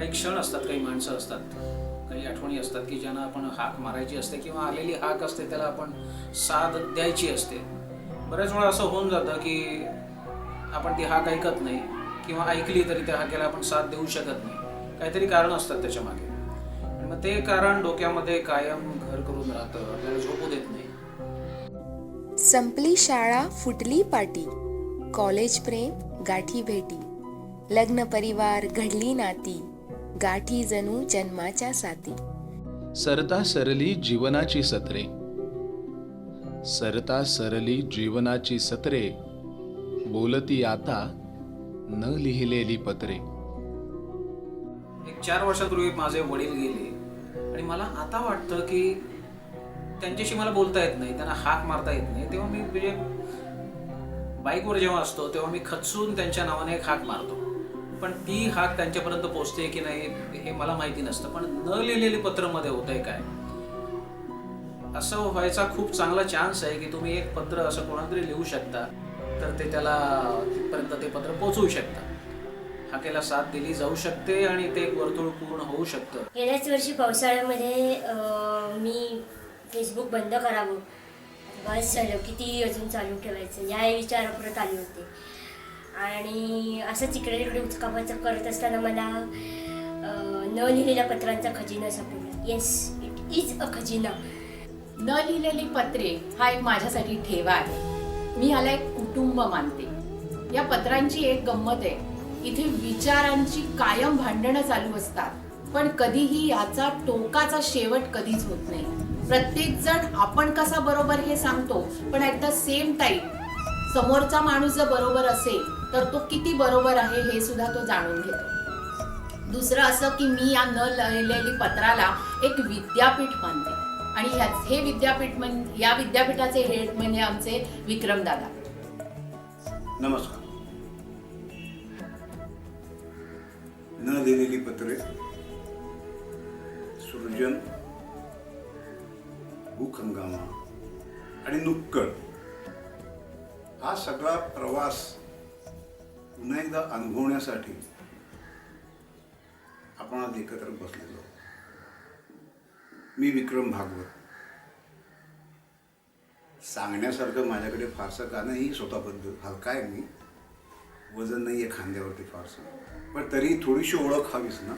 काही क्षण असतात काही माणसं असतात काही आठवणी असतात की ज्यांना आपण हाक मारायची असते किंवा आलेली हाक असते त्याला आपण साथ द्यायची असते. बऱ्याच वेळा असं होऊन जातं की आपण ती हाक ऐकत नाही किंवा ऐकली तरी त्या हाकेला आपण साथ देऊ शकत नाही. काहीतरी कारण असतात त्याच्यामागे. मग ते कारण डोक्यामध्ये कायम घर करून राहतं आपल्याला झोपू देत नाही. संपली शाळा फुटली पाटी. कॉलेज प्रेम गाठी भेटी. लग्न परिवार घडली नाती. गाठी जणू जन्माच्या साथी. सरता सरली जीवनाची सत्रे. सरता सरली जीवनाची सत्रे. बोलती आता न लिहिलेली पत्रे. एक चार वर्षापूर्वी माझे वडील गेले. आणि मला आता वाटतं की त्यांच्याशी मला बोलता येत नाही त्यांना हाक मारता येत नाही. तेव्हा मी म्हणजे बाईकवर जेव्हा असतो तेव्हा मी खचून त्यांच्या नावाने एक हाक मारतो. पण ती हाक त्यांच्यापर्यंत पोहोचते की नाही हे मला माहिती नसतं. पण न लिहिलेली पत्रमध्ये होतंय काय? असं व्हायचा खूप चांगला चान्स आहे की तुम्ही एक पत्र असं कोणातरी लिहू शकता तर ते त्याला तिथपर्यंत ते पत्र पोहोचवू शकता. हाकेला साथ दिली जाऊ शकते आणि ते वर्तुळ पूर्ण होऊ शकतं. गेल्याच वर्षी पावसाळ्यामध्ये मी फेसबुक बंद करावं. बस झालं किती अजून चालू ठेवायचं. या विचार परत आले होते. आणि असंच इकडे तिकडे उचकापाचक करत असताना मला न लिहिलेल्या पत्रांचा खजिना सापडला. येस इट इज अ खजिना. न लिहिलेली पत्रे हा एक माझ्यासाठी ठेवा आहे. मी ह्याला एक कुटुंब मानते. या पत्रांची एक गंमत आहे. इथे विचारांची कायम भांडणं चालू असतात. पण कधीही याचा टोकाचा शेवट कधीच होत नाही. प्रत्येक जण आपण कसा बरोबर हे सांगतो पण ॲट द सेम टाईम समोरचा माणूस जर बरोबर असेल तर तो किती बरोबर आहे हे सुद्धा तो जाणून घेतो. दुसरं असं की मी या न लिहिलेली पत्राला एक विद्यापीठ मानते. आणि ह्या हे विद्यापीठ म्हण या विद्यापीठाचे हेड म्हणजे आमचे विक्रम दादा. नमस्कार. न लिहिलेली पत्रे सृजन भूखंगामा आणि नुक्कड हा सगळा प्रवास पुन्हा एकदा अनुभवण्यासाठी आपण आज एकत्र बसलेलो मी विक्रम भागवत. सांगण्यासारखं माझ्याकडे फारसं का नाही स्वतःबद्दल हलका आहे मी. वजन नाही आहे खांद्यावरती फारसं. पण तरी थोडीशी ओळख हवीच ना?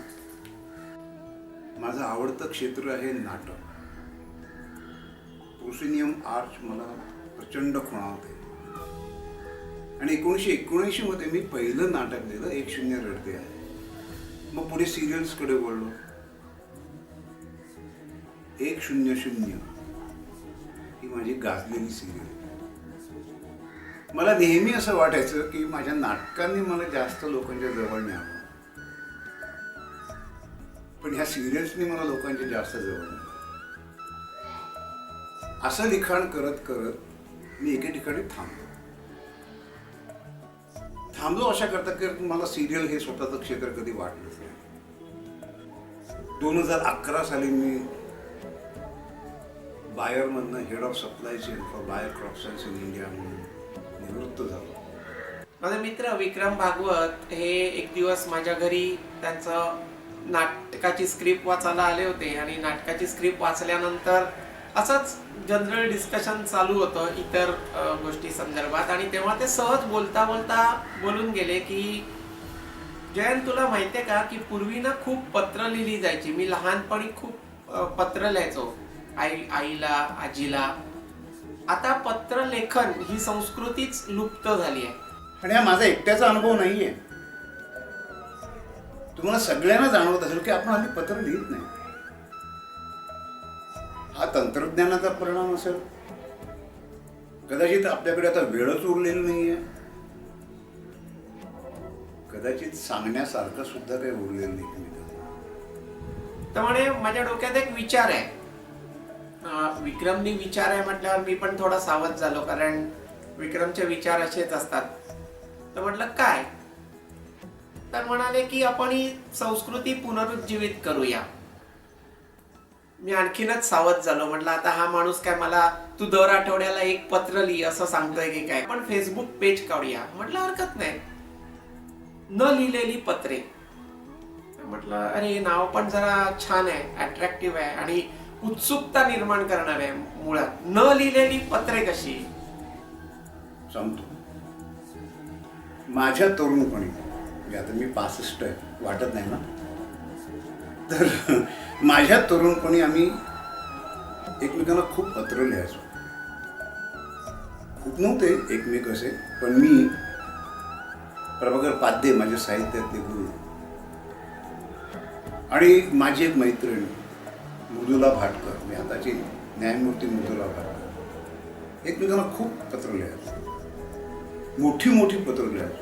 माझं आवडतं क्षेत्र आहे नाटक. प्रोसिनियम आर्च मला प्रचंड खुणावते. आणि एकोणीसशे एकोणऐंशीमध्ये मी पहिलं नाटक लिहिलं एक शून्य रडते आहे. मग पुढे सिरियल्सकडे वळलो. एक शून्य शून्य. ही माझी गाजलेली सिरियल. मला नेहमी असं वाटायचं की माझ्या नाटकांनी मला जास्त लोकांच्या जवळ न्यावं. पण ह्या सिरियल्सनी मला लोकांच्या जास्त जवळ न्यावं. असं लिखाण करत करत मी एके ठिकाणी थांबलो. थांबलो अशा करता करत मला सिरियल हे स्वतःचं क्षेत्र कधी वाटलंच नाही. दोन हजार अकरा साली मी बायरमधनं head of supply chain for Bayer crop science in India म्हणून निवृत्त झालो. माझे मित्र विक्रम भागवत हे एक दिवस माझ्या घरी त्यांचं नाटकाची स्क्रिप्ट वाचायला आले होते आणि नाटकाची स्क्रिप्ट वाचल्यानंतर असंच जनरल डिस्कशन चालू होतं इतर गोष्टी संदर्भात. आणि तेव्हा ते सहज बोलता बोलता बोलून गेले की जयंत तुला माहितीये का की पूर्वी ना खूप पत्र लिहिली जायची. मी लहानपणी खूप पत्र लिहायचो. आई आईला आजीला. आता पत्र लेखन ही संस्कृतीच लुप्त झाली आहे आणि हा माझा एकट्याचा अनुभव नाहीये. तुम्हाला सगळ्यांना जाणवत असेल की आपण आम्ही पत्र लिहित नाही. हा तंत्रज्ञानाचा परिणाम असेल? कदाचित आपल्याकडे आता वेळच उरलेली नाहीये. कदाचित सांगण्यासारखं सुद्धा काही उरलेलं नाही त्यामुळे माझ्या डोक्यात एक विचार आहे. विक्रमनी विचार आहे म्हटल्यावर मी पण थोडा सावध झालो कारण विक्रमचे विचार असेच असतात. तर म्हटलं काय? तर म्हणाले की आपण ही संस्कृती पुनरुज्जीवित करूया. मी आणखीनच सावध झालो. म्हटलं आता हा माणूस काय मला तू दर आठवड्याला एक पत्र लिही असं सांगतोय की काय? पण फेसबुक पेज काढूया. म्हटलं हरकत नाही. न लिहिलेली पत्रे. म्हटलं अरे नाव पण जरा छान आहे अट्रॅक्टिव्ह आहे आणि उत्सुकता निर्माण करणार आहे मुळात. न लिहिलेली पत्रे कशी? सांगतो. माझ्या तरुणपणी म्हणजे आता मी पासष्ट आहे वाटत नाही ना? तर माझ्या तरुणपणी आम्ही एकमेकांना खूप पत्र लिहायचो खूप नव्हते एकमेक असे पण मी प्रभाकर पाध्ये माझ्या साहित्यातले गुरु आणि माझी एक मैत्रीण मृदुला भाटकर मी आताची न्यायमूर्ती मृदुला भाटकर एकमेकांना खूप पत्र लिहायचो मोठी मोठी पत्र लिहायचो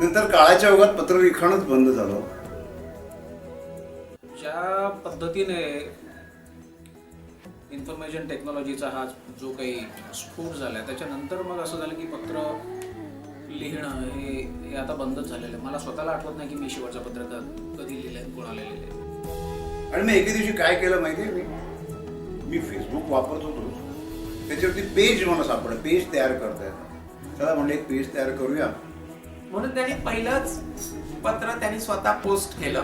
नंतर काळाच्या ओघात पत्र लिखाणच बंद झालं. ज्या पद्धतीने इन्फॉर्मेशन टेक्नॉलॉजीचा हा जो काही स्फोट झाला त्याच्यानंतर मग असं झालं की पत्र लिहिणं हे हे आता बंदच झालेलं आहे. मला स्वतःला आठवत नाही की मी शेवटचं पत्र कधी लिहिलं आहे कोणाला लिहिलं आहे. आणि मी एके दिवशी काय केलं माहिती आहे मी? मी फेसबुक वापरत होतो. त्याच्यावरती पेज मला सापडलं. पेज तयार करता येतं चला म्हणलं एक पेज तयार करूया. म्हणून त्यांनी पहिलंच पत्र त्यांनी स्वतः पोस्ट केलं.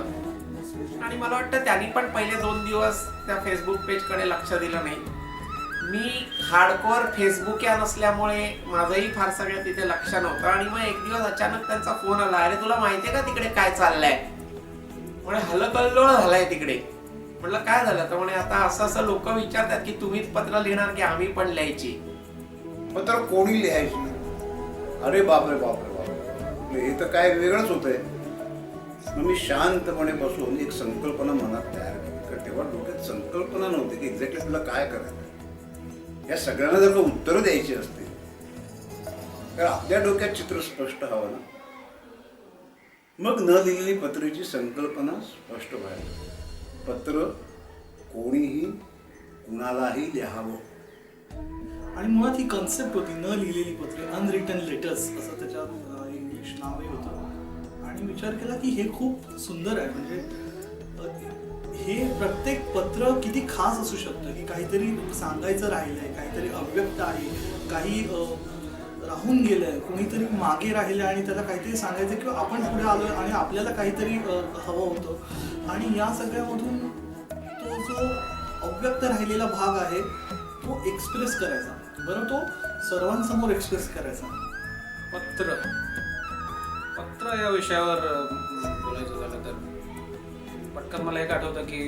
आणि मला वाटतं त्यांनी पण पहिले दोन दिवस त्या फेसबुक पेजकडे लक्ष दिलं नाही. मी हार्डकोअर फेसबुक या नसल्यामुळे माझंही फार सगळं तिथे लक्ष नव्हतं. आणि मग एक दिवस अचानक त्यांचा फोन आला. अरे तुला माहितीये का तिकडे काय चाललंय? म्हणे हलकल्लोळ झालाय तिकडे. म्हटलं काय झालं? तर म्हणे आता असं असं लोक विचारतात की तुम्हीच पत्र लिहिणार की आम्ही पण लिहायची. पत्र कोणी लिहायची? अरे बापरे बापरे बापरे. हे तर काय वेगळंच होतंय. मग मी शांतपणे बसून एक संकल्पना मनात तयार केली कारण तेव्हा डोक्यात संकल्पना नव्हती की एक्झॅक्टली तुला काय करायचं या सगळ्यांना जर का उत्तरं द्यायची असते तर आपल्या डोक्यात चित्र स्पष्ट हवं ना? मग न लिहिलेली पत्रेची संकल्पना स्पष्ट व्हायला पत्र कोणीही कुणालाही लिहावं. आणि मुळात ही कन्सेप्ट होती न लिहिलेली पत्रे अनरिटन लेटर्स असं त्याच्यात अं, नावही होतं. आणि विचार केला की हे खूप सुंदर आहे. म्हणजे हे प्रत्येक पत्र किती खास असू शकतं? की काहीतरी सांगायचं राहिलं आहे काहीतरी अव्यक्त आहे काही राहून गेलं आहे कोणीतरी मागे राहिलं आणि त्याला काहीतरी सांगायचं किंवा आपण पुढे आलो आणि आपल्याला काहीतरी हवं होतं. आणि या सगळ्यामधून तो जो अव्यक्त राहिलेला भाग आहे तो एक्सप्रेस करायचा. बरं तो सर्वांसमोर एक्सप्रेस करायचा. पत्र. मित्र या विषयावर बोलायचं झालं तर. पटकन मला एक आठवतं की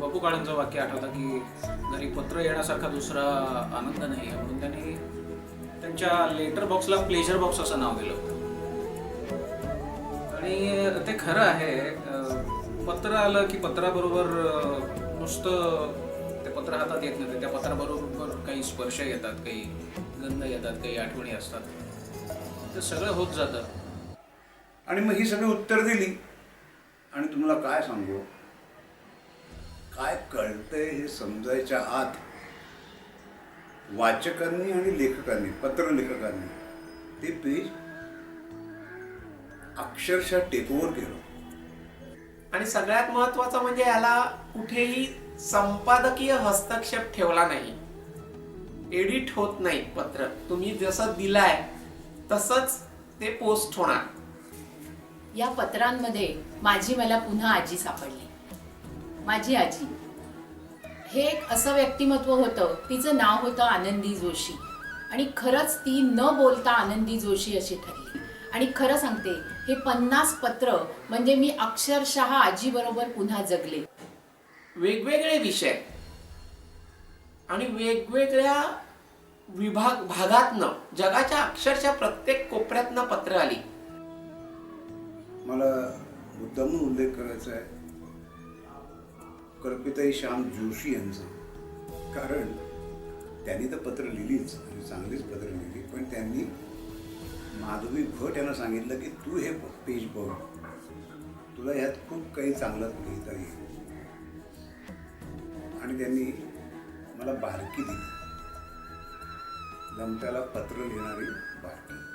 बापू काळांचं वाक्य आठवतं की घरी पत्र येण्यासारखा दुसरा आनंद नाही आहे. म्हणून त्यांनी त्यांच्या लेटर बॉक्सला प्लेजर बॉक्स असं नाव दिलं होतं. आणि ते खरं आहे पत्र आलं की पत्राबरोबर नुसतं ते पत्र हातात येत नाही. त्या पत्राबरोबर काही स्पर्श येतात काही गंध येतात काही आठवणी असतात. ते सगळं होत जातं. आणि मग ही सगळी उत्तर दिली. आणि तुम्हाला काय सांगू? काय कळतंय हे समजायच्या आत? वाचकांनी आणि लेखकांनी पत्रलेखकांनी ते पेज अक्षरशः टेकओव्हर केलं आणि सगळ्यात महत्वाचं म्हणजे याला कुठेही संपादकीय हस्तक्षेप ठेवला नाही. एडिट होत नाही पत्र. तुम्ही जसं दिलाय तसंच ते पोस्ट होणार. या पत्रांमध्ये माझी मला पुन्हा आजी सापडली. माझी आजी. हे एक असं व्यक्तिमत्व होतं तिचं नाव होतं आनंदी जोशी. आणि खरंच ती न बोलता आनंदी जोशी अशी ठरली. आणि खरं सांगते हे पन्नास पत्र म्हणजे मी अक्षरशः आजीबरोबर पुन्हा जगले. वेगवेगळे विषय. आणि वेगवेगळ्या विभाग भागातनं जगाच्या अक्षरशः प्रत्येक कोपऱ्यातनं पत्र आली. मला मुद्दामून उल्लेख करायचा आहे. कल्पिताई श्याम जोशी यांचं. कारण त्यांनी तर पत्र लिहिलीच आणि चांगलीच पत्र लिहिली. पण त्यांनी माधवी भट यांना सांगितलं की तू हे पेज बघ. तुला ह्यात खूप काही चांगलं लिहिता येईल. आणि त्यांनी मला बारकी दिली. लमट्याला पत्र लिहिणारी बारकी.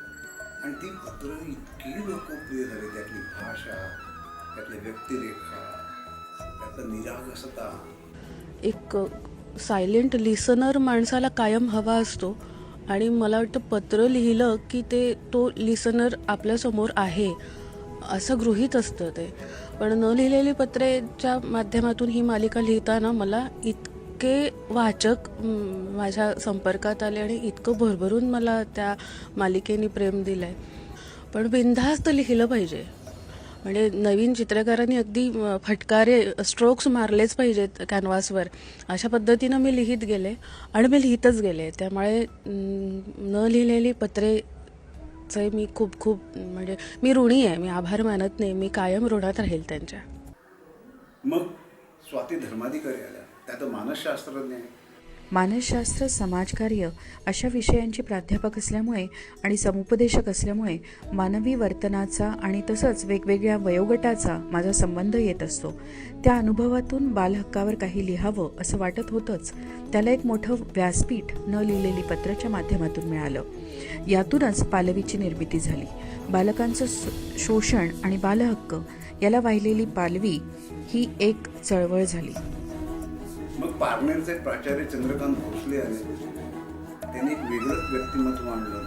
आणि ती पत्र इतकी लोकप्रिय झाली त्यातली भाषा त्यातले व्यक्तिरेखा त्यातला निरागसता. एक सायलेंट लिसनर माणसाला कायम हवा असतो आणि मला वाटतं पत्र लिहिलं की ते तो लिसनर आपल्यासमोर आहे असं गृहीत असतं ते. पण न लिहिलेली पत्रेच्या माध्यमातून ही मालिका लिहिताना मला इतके वाचक माझ्या संपर्कात आले आणि इतकं भरभरून मला त्या मालिकेने प्रेम दिलं आहे पण बिनधास्त लिहिलं पाहिजे. म्हणजे नवीन चित्रकारांनी अगदी फटकारे स्ट्रोक्स मारलेच पाहिजेत कॅनव्हासवर अशा पद्धतीनं मी लिहित गेले आणि मी लिहितच गेले. त्यामुळे न लिहिलेली पत्रेचे मी खूप खूप म्हणजे मी ऋणी आहे. मी आभार मानत नाही. मी कायम ऋणात राहील त्यांच्या. मग स्वाती धर्माधिकारी आल्या. त्यात मानसशास्त्रज्ञ आहे. मानसशास्त्र समाजकार्य अशा विषयांची प्राध्यापक असल्यामुळे आणि समुपदेशक असल्यामुळे मानवी वर्तनाचा आणि तसंच वेगवेगळ्या वयोगटाचा माझा संबंध येत असतो. त्या अनुभवातून बालहक्कावर काही लिहावं असं वाटत होतंच. त्याला एक मोठं व्यासपीठ न लिहिलेली पत्राच्या माध्यमातून मिळालं. यातूनच पालवीची निर्मिती झाली. बालकांचं शोषण आणि बालहक्क याला वाहिलेली पालवी ही एक चळवळ झाली. मग पारनेरचे प्राचार्य चंद्रकांत भोसले आले त्यांनी एक वेगळंच व्यक्तिमत्व आणलं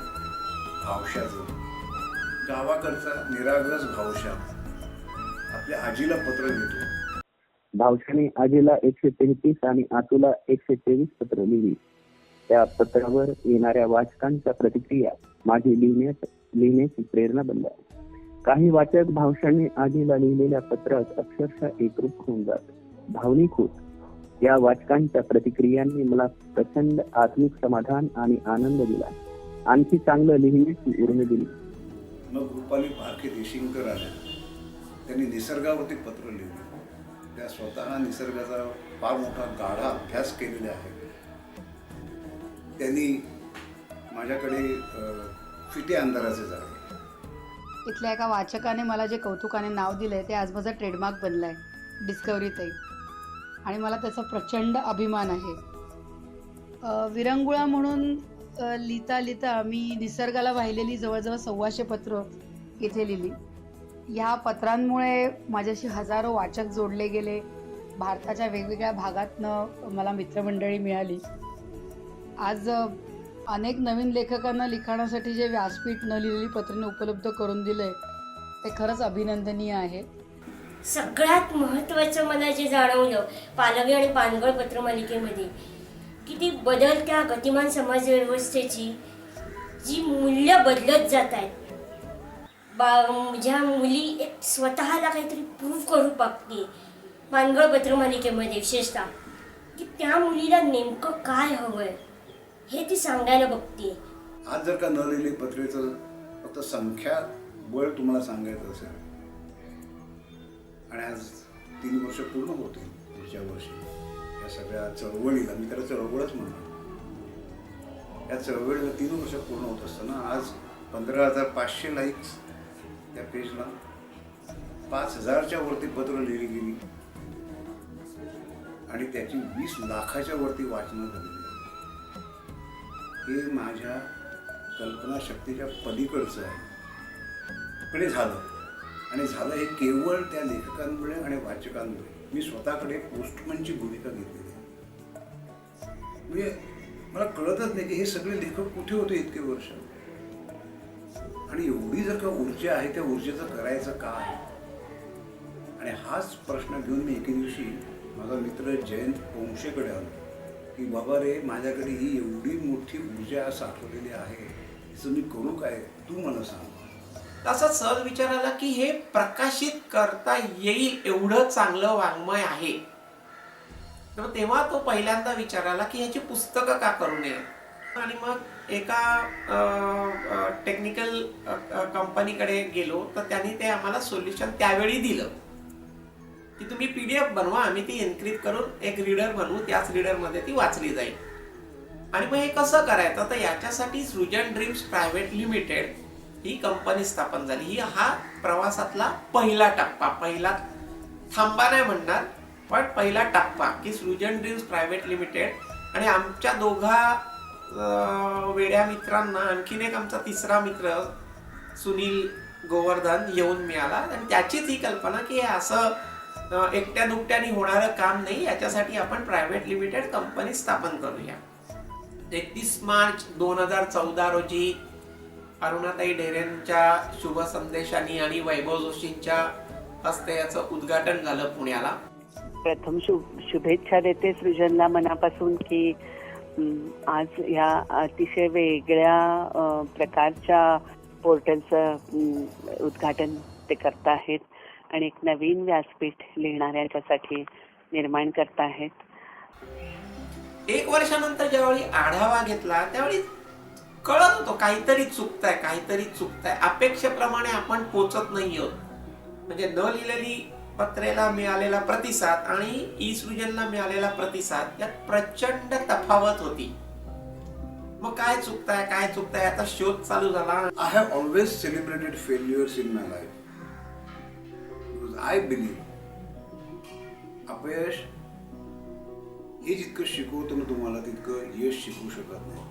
भावशाचं गावाकडचा निरागस भावशा आपल्या आजीला पत्र लिहितो भावशाने आजीला एकशे तेहतीस आणि आतूला एकशे तेवीस पत्र लिहिली. त्या पत्रावर येणाऱ्या वाचकांच्या प्रतिक्रिया माझी लिहिण्यास लिहिण्याची प्रेरणा बनल्या. काही वाचक भावशाने आजीला लिहिलेल्या पत्रात अक्षरशः एकरूप होऊन जात. भावनिक होत. या वाचकांच्या प्रतिक्रियांनी मला प्रचंड आत्मिक समाधान आणि आनंद दिला. आणखी चांगलं लिहिण्याची उर्मी दिली. मग रुपाली पारखे देशिंगकर आल्या त्यांनी निसर्गावरती पत्र लिहिले. त्या स्वतः निसर्गाचा फार मोठा गाढा अभ्यास केलेला आहे. त्यांनी माझ्याकडे फिटे अंधाराचे जाळे इथल्या एका वाचकाने मला जे कौतुकाने नाव दिलंय ते आज माझा ट्रेडमार्क बनलाय. डिस्कवरी ताई आणि मला त्याचा प्रचंड अभिमान आहे. विरंगुळा म्हणून लिहिता लिहिता मी निसर्गाला वाहिलेली जवळजवळ सव्वाशे पत्र इथे लिहिली. ह्या पत्रांमुळे माझ्याशी हजारो वाचक जोडले गेले. भारताच्या वेगवेगळ्या भागातनं मला मित्रमंडळी मिळाली. आज अनेक नवीन लेखकांना लिखाणासाठी जे व्यासपीठ न लिहिलेली पत्रांनी उपलब्ध करून दिले ते खरंच अभिनंदनीय आहे. सगळ्यात महत्त्वाचं मला जे जाणवलं पालवी आणि पानगळ पत्रमालिकेमध्ये की ती बदलत्या गतिमान समाज व्यवस्थेची जी मूल्य बदलत जात आहेत बा ज्या मुली एक स्वतःला काहीतरी प्रूव्ह करू बघते पानगळ पत्रमालिकेमध्ये विशेषतः की त्या मुलीला नेमकं काय हवंय हे ती सांगायला बघते आज जर का न लिहिली पत्रेचं फक्त संख्या बळ तुम्हाला सांगायचं असेल आणि आज तीन वर्ष पूर्ण होतील पुढच्या वर्षी. या सगळ्या चळवळीला मी त्याला चळवळच म्हणतो या चळवळीला तीन वर्ष पूर्ण होत असताना आज पंधरा हजार पाचशे लाईक्स त्या पेजला पाच हजारच्या वरती पत्र लिहिली गेली. आणि त्याची वीस लाखाच्या वरती वाचनं झालेली हे माझ्या कल्पनाशक्तीच्या पलीकडचं आहे. पण हे झालं. आणि झालं हे केवळ त्या लेखकांमुळे आणि वाचकांमुळे. मी स्वतःकडे पोस्टमनची भूमिका घेतलेली आहे. म्हणजे मला कळतच नाही की हे सगळे लेखक कुठे होते इतके वर्ष? आणि एवढी जर का ऊर्जा आहे त्या ऊर्जेचं करायचं काय आणि हाच प्रश्न घेऊन मी एके दिवशी माझा मित्र जयंत पोंशेकडे आलो की बाबा रे माझ्याकडे ही एवढी मोठी ऊर्जा साठवलेली आहे तिचं मी करू काय? तू मला सांग. तसं सहज विचार आला की हे प्रकाशित करता येईल एवढं चांगलं वाङ्मय आहे. तर तेव्हा तो पहिल्यांदा विचार आला की ह्याची पुस्तकं का करू नये? आणि मग एका टेक्निकल कंपनीकडे गेलो तर त्यांनी ते आम्हाला सोल्युशन त्यावेळी दिलं. की तुम्ही पी डी एफ बनवा आम्ही ती एन्क्रिप्ट करून एक रीडर बनवू त्याच रीडरमध्ये ती वाचली जाईल. आणि मग हे कसं करायचं? तर याच्यासाठी सृजन ड्रीम्स प्रायव्हेट लिमिटेड ही कंपनी स्थापन झाली. ही हा प्रवासातला पहिला टप्पा. पहिला थांबा नाही म्हणणार पण पहिला टप्पा की सृजन ड्रीम्स प्रायव्हेट लिमिटेड आणि आमच्या दोघा वेड्या मित्रांना आणखीन एक आमचा तिसरा मित्र सुनील गोवर्धन येऊन मिळाला. आणि त्याचीच ही कल्पना की हे असं एकट्या दुकट्याने होणारं काम नाही याच्यासाठी आपण प्रायव्हेट लिमिटेड कंपनी स्थापन करूया. एकतीस मार्च दोन हजार चौदा रोजी अरुणाताई ढेरेंच्या शुभ संदेशानी आणि वैभव जोशींच्या हस्ते याचं उद्घाटन झालं पुण्याला. प्रथम शुभ शुभेच्छा देते सृजनला मनापासून की आज ह्या अतिशय वेगळ्या प्रकारच्या पोर्टलचं उद्घाटन ते करताहेत आणि एक नवीन व्यासपीठ लिहिणाऱ्यांच्यासाठी निर्माण करताहेत एक वर्षानंतर ज्यावेळी आढावा घेतला त्यावेळी कळत होतो काहीतरी चुकतंय काहीतरी चुकतंय. अपेक्षेप्रमाणे आपण पोचत नाही आहोत. म्हणजे न लिहिलेली पत्रेला मिळालेला प्रतिसाद आणि ई सृजनला मिळालेला प्रतिसाद यात प्रचंड तफावत होती. मग काय चुकताय काय चुकताय? आता शोध चालू झाला. I have always celebrated failures in my life I I अपयश हे जितकं शिकवतो ना तुम्हाला तितकं यश शिकवू शकत नाही.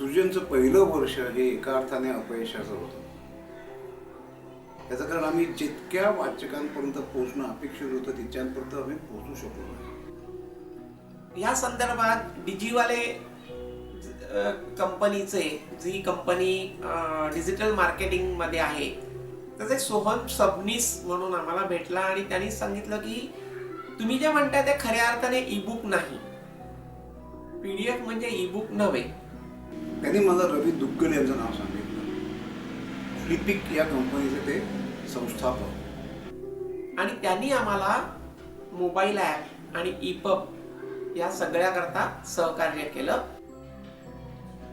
सृजनचं पहिलं वर्ष हे एका अर्थाने अपयशाचं होतं. त्याचं कारण आम्ही जितक्या वाचकांपर्यंत पोहोचणं अपेक्षित होतं तिच्यापर्यंत आम्ही पोहोचू शकलो नाही. या संदर्भात डिजीवाले कंपनीचे जी कंपनी डिजिटल मार्केटिंगमध्ये आहे त्याचे सोहम सबनीस म्हणून आम्हाला भेटला आणि त्यांनी सांगितलं की तुम्ही जे म्हणताय ते खऱ्या अर्थाने ई बुक नाही पीडीएफ म्हणजे ई बुक नव्हे. त्यांनी मला रवी दुग्गल यांचं नाव सांगितलं. फ्लिपिक या कंपनीचे ते संस्थापक. आणि त्यांनी आम्हाला मोबाईल ॲप आणि ईपब या सगळ्याकरता सहकार्य केलं.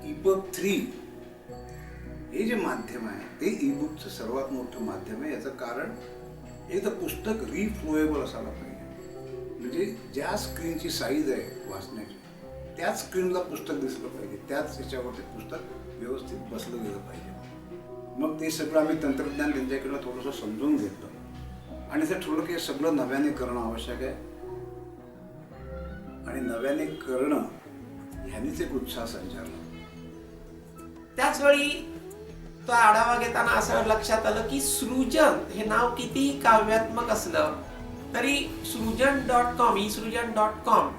ईबुक थ्री हे जे माध्यम आहे ते ईबुकचं सर्वात मोठं माध्यम आहे. याचं कारण एक तर पुस्तक रिफ्लोएबल असायला पाहिजे. म्हणजे ज्या स्क्रीनची साईज आहे वाचण्याची त्याच स्क्रीनला पुस्तक दिसलं पाहिजे. त्याच याच्यावर ते पुस्तक व्यवस्थित बसलं गेलं पाहिजे. मग ते सगळं आम्ही तंत्रज्ञान त्यांच्याकडनं थोडंसं समजून घेतलं. आणि ते ठरलं की हे सगळं नव्याने करणं आवश्यक आहे. आणि नव्याने करणं ह्यानीच एक उत्साह संचारला. त्याच वेळी तो आढावा घेताना असं लक्षात आलं की सृजन हे नाव कितीही काव्यात्मक असलं तरी Srujan dot com e Srujan dot com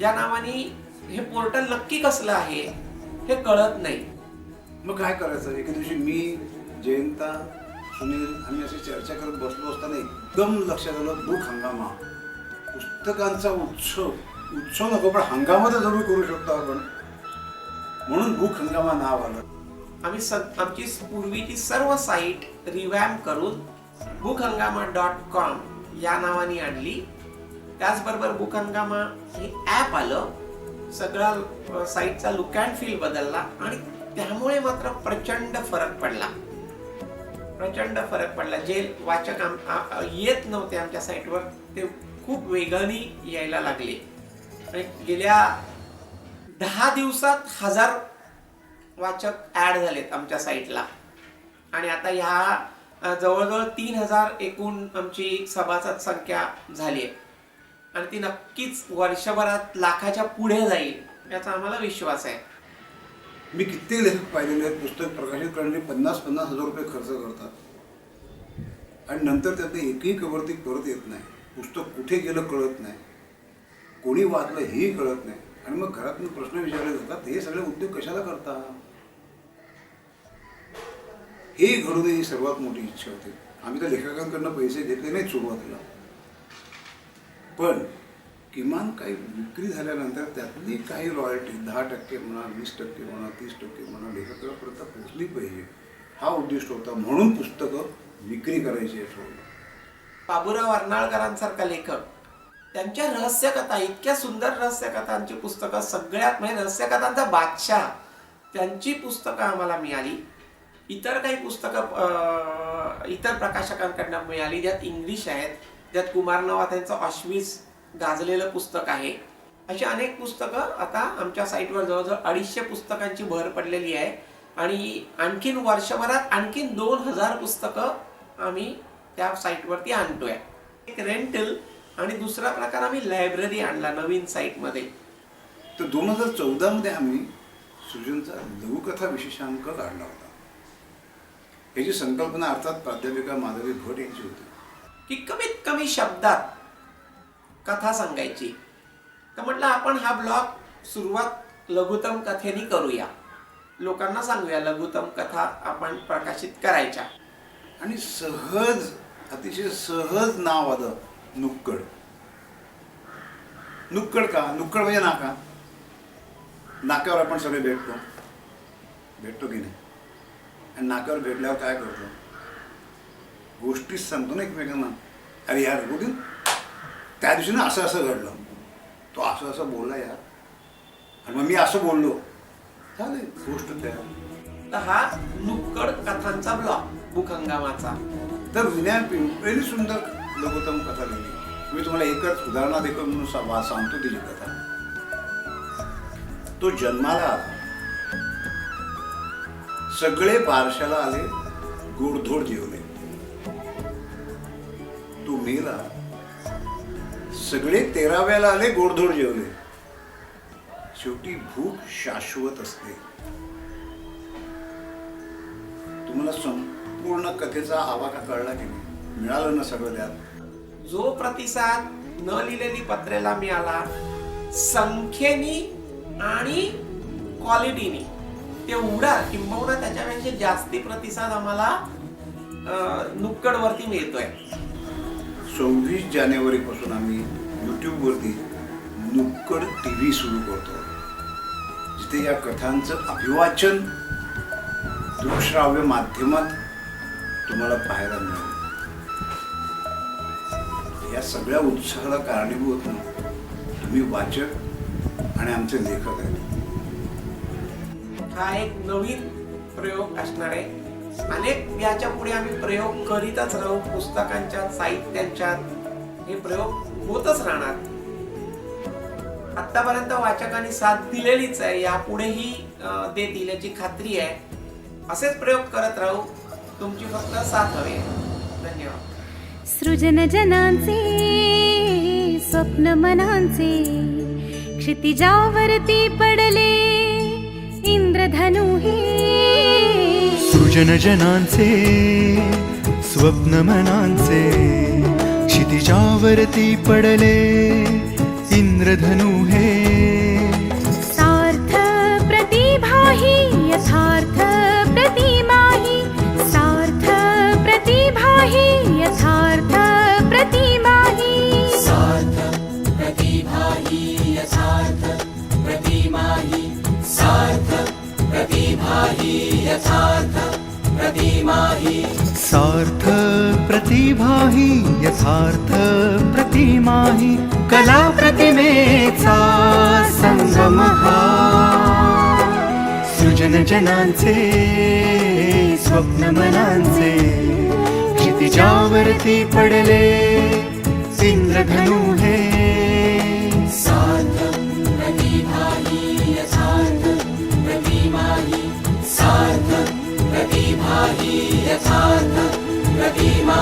या नावाने हे पोर्टल नक्की कसलं आहे हे कळत नाही. मग काय करायचं? एके दिवशी मी जयंता सुनील आम्ही अशी चर्चा करत बसलो असताना एकदम लक्षात आलं बुक हंगामा. पुस्तकांचा उत्सव. उत्सव नको पण हंगामा तर जरूर करू शकतो आपण. म्हणून बुक हंगामा नाव आलं. आम्ही स- आमची पूर्वीची सर्व साईट रिवॅम्प करून बुक हंगामा डॉट कॉम या नावाने आणली. त्याचबरोबर बुक हंगामा हे ॲप आलं. सगळा साईटचा लुक अँड फील बदलला आणि त्यामुळे मात्र प्रचंड फरक पडला. प्रचंड फरक पडला. जे वाचक आम येत नव्हते आमच्या साईटवर ते खूप वेगाने यायला लागले. आणि गेल्या दहा दिवसात हजार वाचक ॲड झालेत आमच्या साईटला. आणि आता ह्या जवळजवळ तीन हजार एकूण आमची सभासद संख्या झाली आहे. आणि ती नक्कीच वर्षभरात लाखाच्या पुढे जाईल याचा आम्हाला विश्वास आहे. मी कित्येक लेखक पाहिलेले आहेत पुस्तक प्रकाशित करणारे पन्नास पन्नास हजार रुपये खर्च करतात. आणि नंतर त्यातनं एकही कवरती परत येत नाही. पुस्तक कुठे गेलं कळत नाही. कोणी वाचलं हेही कळत नाही. आणि मग घरातून प्रश्न विचारले जातात हे सगळे उद्योग कशाला करता? हे घडू नये ही सर्वात मोठी इच्छा होती. आम्ही तर लेखकांकडनं पैसे घेतले नाहीत सुरुवातीला. पण किमान काही विक्री झाल्यानंतर त्यातली काही रॉयल्टी दहा टक्के म्हणा वीस टक्के म्हणा तीस टक्के म्हणा लेखकापर्यंत पोचली पाहिजे. हा उद्दिष्ट होता. म्हणून पुस्तकं विक्री करायची ठरवलं. बाबुराव अर्नाळकरांसारखा लेखक. त्यांच्या रहस्यकथा इतक्या सुंदर रहस्यकथांची पुस्तकं सगळ्यात म्हणजे रहस्यकथांचा बादशाह. त्यांची पुस्तकं आम्हाला मिळाली. इतर काही पुस्तकं इतर प्रकाशकांकडनं मिळाली ज्यात इंग्लिश आहेत. ज्यात कुमार नवाथ त्यांचं अश्विस गाजलेलं पुस्तक आहे. अशी अनेक पुस्तकं आता आमच्या साईटवर जवळजवळ अडीचशे पुस्तकांची भर पडलेली आहे. आणि आणखीन वर्षभरात आणखीन दोन हजार पुस्तकं आम्ही त्या साईटवरती आणतोय. एक रेंटल आणि दुसरा प्रकार आम्ही लायब्ररी आणला नवीन साईटमध्ये. तर दोन हजार चौदामध्ये आम्ही सृजनचा लघुकथा विशेषांक काढला होता. याची संकल्पना अर्थात प्राध्यापिका माधवी भट यांची होती की कमीत कमी शब्दात कथा सांगायची. तर म्हटलं आपण हा ब्लॉग सुरुवात लघुतम कथेने करूया. लोकांना सांगूया लघुतम कथा आपण प्रकाशित करायच्या. आणि सहज अतिशय सहज नाव आलं नुक्कड. नुक्कड का? नुक्कड म्हणजे नाका. नाकावर आपण सगळे भेटतो. भेटतो की नाही? आणि नाकावर भेटल्यावर काय करतो? गोष्टीच सांगतो ना एकमेकांना अरे यार बोलू त्या दिवशी ना असं असं घडलं. तो असं असं बोलला यार. आणि मग मी असं बोललो. चालेल गोष्ट तयार. हा नुक्कड कथांचा ब्लॉग बुक हंगामाचा तर विनय पिंपळेने सुंदर लघुतम कथा लिहिली. मी तुम्हाला एकच उदाहरणात एक म्हणून सांगतो तिची कथा. तो जन्माला आला. सगळे बारशाला आले गोडधोड जेवले. मेला. सगळे तेराव्याला आले गोडधोड जेवले. शेवटी भूक शाश्वत असते. तुम्हाला संपूर्ण कथेचा आवाका कळला की नाही? मिळालं ना सगळं त्यात? जो प्रतिसाद न लिहिलेली पत्रेला मिळाला संख्येनी आणि क्वालिटीनी. तेवढा किंबहुना त्याच्यापेक्षा जास्ती प्रतिसाद आम्हाला अं, नुक्कडवरती मिळतोय. सव्वीस जानेवारीपासून आम्ही यूट्यूबवरती नुक्कड टी व्ही सुरू करतो. जिथे या कथांचं अभिवाचन दृकश्राव्य माध्यमात तुम्हाला पाहायला मिळेल. या सगळ्या उत्साहाला कारणीभूत तुम्ही वाचक आणि आमचे लेखक आहेत. हा एक नवीन प्रयोग असणार आहे. अनेक याच्यापुढे आम्ही प्रयोग करीतच राहू पुस्तकांच्या साहित्यांच्या. हे प्रयोग होतच राहणार. आतापर्यंत वाचकांनी साथ दिलेलीच आहे यापुढेही देतील याची खात्री आहे. असेच प्रयोग करत राहू. तुमची फक्त साथ हवी धन्यवाद. धन्यवाद सृजनजनांचे स्वप्न मनांचे क्षितिजावरती पडले इंद्रधनु हे सृजनजनांचे स्वप्न मनांचे. क्षितिजावरती पडले इंद्रधनु हे. सार्थ प्रतिभा हि यथार्थ प्रतिमा हि. सार्थ प्रतिभा हि यथार्थ प्रतिमा हि. सार्थ प्रतिभा हि यथार्थ प्रतिमा हि. सार्थ प्रतिभा हि यथार्थ प्रतिमाही। सार्थ प्रतिभाही यथार्थ प्रतिमाही कला प्रतिमेचा संगम। हा सृजनजनांचे स्वप्न मनांचे क्षितिजावरती पडले इंद्रधनु हे माही यथार्थ प्रतिमा